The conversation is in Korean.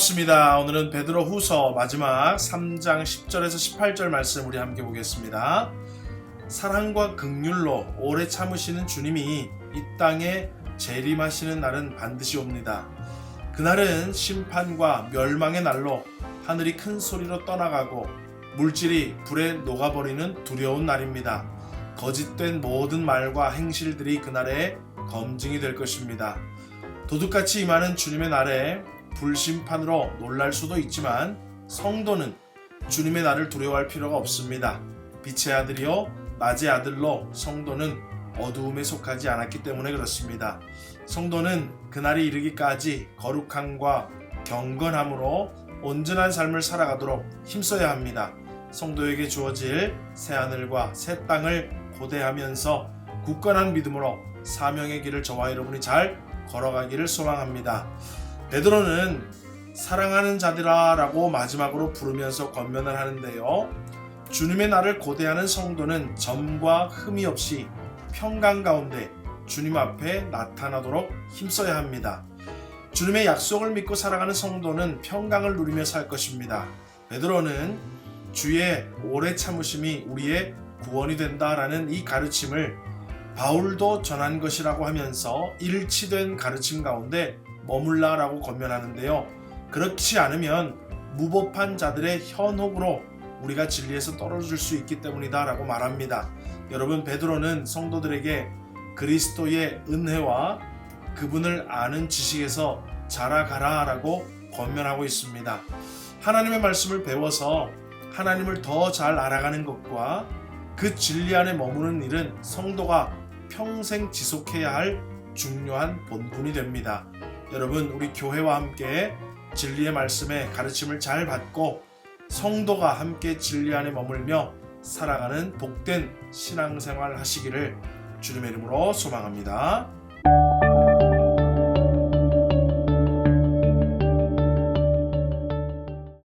반갑습니다. 오늘은 베드로 후서 마지막 3장 10절에서 18절 말씀 우리 함께 보겠습니다. 사랑과 극률로 오래 참으시는 주님이 이 땅에 재림하시는 날은 반드시 옵니다. 그날은 심판과 멸망의 날로 하늘이 큰 소리로 떠나가고 물질이 불에 녹아버리는 두려운 날입니다. 거짓된 모든 말과 행실들이 그날에 검증이 될 것입니다. 도둑같이 임하는 주님의 날에 불심판으로 놀랄 수도 있지만 성도는 주님의 날을 두려워할 필요가 없습니다. 빛의 아들이요 낮의 아들로 성도는 어두움에 속하지 않았기 때문에 그렇습니다. 성도는 그날이 이르기까지 거룩함과 경건함으로 온전한 삶을 살아가도록 힘써야 합니다. 성도에게 주어질 새 하늘과 새 땅을 고대하면서 굳건한 믿음으로 사명의 길을 저와 여러분이 잘 걸어가기를 소망합니다. 베드로는 사랑하는 자들아 라고 마지막으로 부르면서 권면을 하는데요. 주님의 날을 고대하는 성도는 점과 흠이 없이 평강 가운데 주님 앞에 나타나도록 힘써야 합니다. 주님의 약속을 믿고 살아가는 성도는 평강을 누리며 살 것입니다. 베드로는 주의 오래 참으심이 우리의 구원이 된다라는 이 가르침을 바울도 전한 것이라고 하면서 일치된 가르침 가운데 머물라라고 권면하는데요. 그렇지 않으면 무법한 자들의 현혹으로 우리가 진리에서 떨어질 수 있기 때문이다라고 말합니다. 여러분 베드로는 성도들에게 그리스도의 은혜와 그분을 아는 지식에서 자라가라라고 권면하고 있습니다. 하나님의 말씀을 배워서 하나님을 더 잘 알아가는 것과 그 진리 안에 머무는 일은 성도가 평생 지속해야 할 중요한 본분이 됩니다. 여러분 우리 교회와 함께 진리의 말씀에 가르침을 잘 받고 성도가 함께 진리 안에 머물며 살아가는 복된 신앙생활 하시기를 주님의 이름으로 소망합니다.